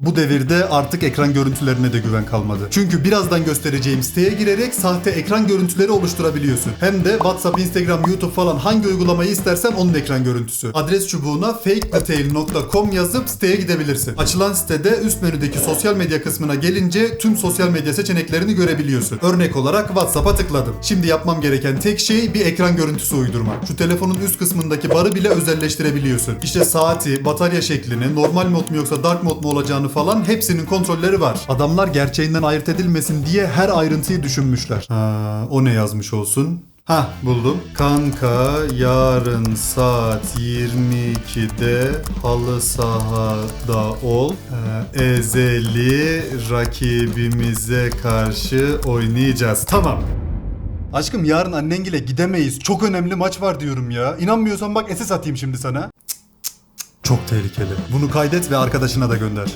Bu devirde artık ekran görüntülerine de güven kalmadı. Çünkü birazdan göstereceğim siteye girerek sahte ekran görüntüleri oluşturabiliyorsun. Hem de WhatsApp, Instagram, YouTube falan hangi uygulamayı istersen onun ekran görüntüsü. Adres çubuğuna fakedetail.com yazıp siteye gidebilirsin. Açılan sitede üst menüdeki sosyal medya kısmına gelince tüm sosyal medya seçeneklerini görebiliyorsun. Örnek olarak WhatsApp'a tıkladım. Şimdi yapmam gereken tek şey bir ekran görüntüsü uydurmak. Şu telefonun üst kısmındaki barı bile özelleştirebiliyorsun. İşte saati, batarya şeklini, normal mod mu yoksa dark mod mu olacağını falan hepsinin kontrolleri var. Adamlar gerçeğinden ayırt edilmesin diye her ayrıntıyı düşünmüşler. Ha, o ne yazmış olsun? Ha buldum. Kanka yarın saat 22'de halı sahada ol. Ezeli rakibimize karşı oynayacağız. Tamam. Aşkım yarın annengile gidemeyiz. Çok önemli maç var diyorum ya. İnanmıyorsan bak SS atayım şimdi sana. Çok tehlikeli. Bunu kaydet ve arkadaşına da gönder.